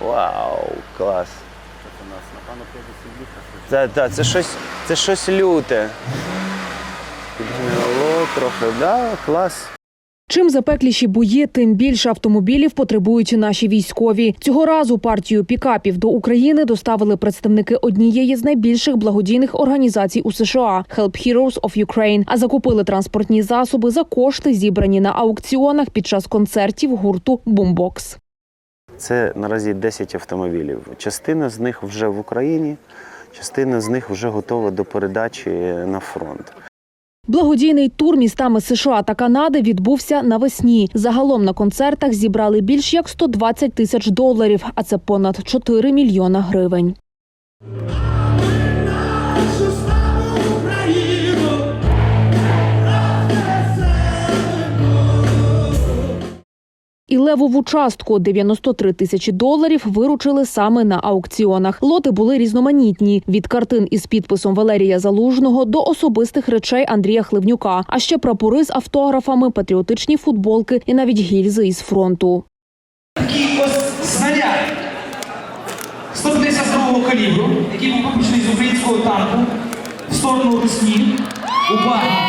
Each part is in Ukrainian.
Вау, клас. У нас, напевно, 50 літрів. Це, та, це, щось, це щось люте. Підгнило трохи, да, клас. Чим запекліші бої, тим більше автомобілів потребують наші військові. Цього разу партію пікапів до України доставили представники однієї з найбільших благодійних організацій у США Help Heroes of Ukraine, а закупили транспортні засоби за кошти, зібрані на аукціонах під час концертів гурту Boombox. Це наразі 10 автомобілів. Частина з них вже в Україні, частина з них вже готова до передачі на фронт. Благодійний тур містами США та Канади відбувся навесні. Загалом на концертах зібрали більш як 120 тисяч доларів, а це понад 4 мільйона гривень. І левову частку 93 тисячі доларів виручили саме на аукціонах. Лоти були різноманітні від картин із підписом Валерія Залужного до особистих речей Андрія Хливнюка, а ще прапори з автографами, патріотичні футболки і навіть гільзи із фронту. снаряд 152 калібру, який був випущений з українського танку в сторону Русні у Бахмуті.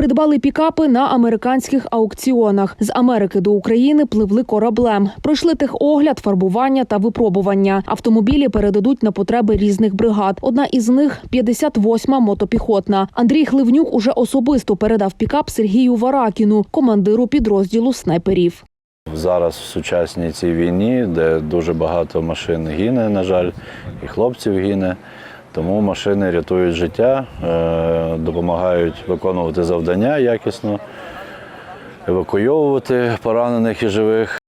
Придбали пікапи на американських аукціонах. З Америки до України пливли кораблем. Пройшли техогляд, фарбування та випробування. Автомобілі передадуть на потреби різних бригад. Одна із них 58-ма мотопіхотна. Андрій Хливнюк уже особисто передав пікап Сергію Варакіну, командиру підрозділу снайперів. Зараз в сучасній цій війні, де дуже багато машин гине, на жаль, і хлопців гине. Тому машини рятують життя, е, допомагають виконувати завдання якісно, евакуйовувати поранених і живих.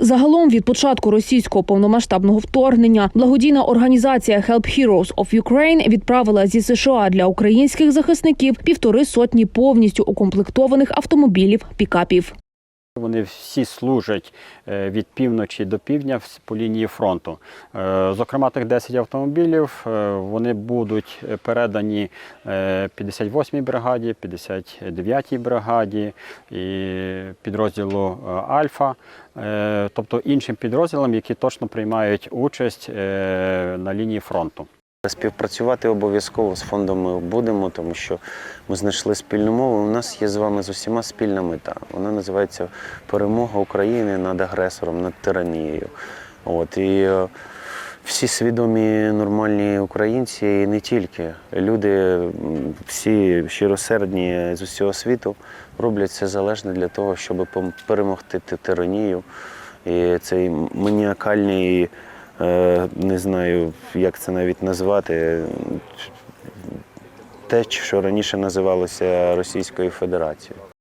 Загалом від початку російського повномасштабного вторгнення благодійна організація Help Heroes of Ukraine відправила зі США для українських захисників півтори сотні повністю укомплектованих автомобілів пікапів. Вони всі служать е, від півночі до півдня по лінії фронту. Е, Зокрема, тих 10 автомобілів е, вони будуть передані е, 58-й бригаді, 59-й бригаді і підрозділу Альфа, тобто іншим підрозділам, які точно приймають участь на лінії фронту. Співпрацювати обов'язково з фондом ми будемо, тому що ми знайшли спільну мову. У нас є з вами з усіма спільна мета. Вона називається перемога України над агресором, над тиранією. От і е, всі свідомі нормальні українці, і не тільки люди, всі щиросердні з усього світу роблять все залежне для того, щоб перемогти ти- тиранію. І цей маніакальний, не знаю, як це навіть назвати, те, що раніше називалося Російською Федерацією.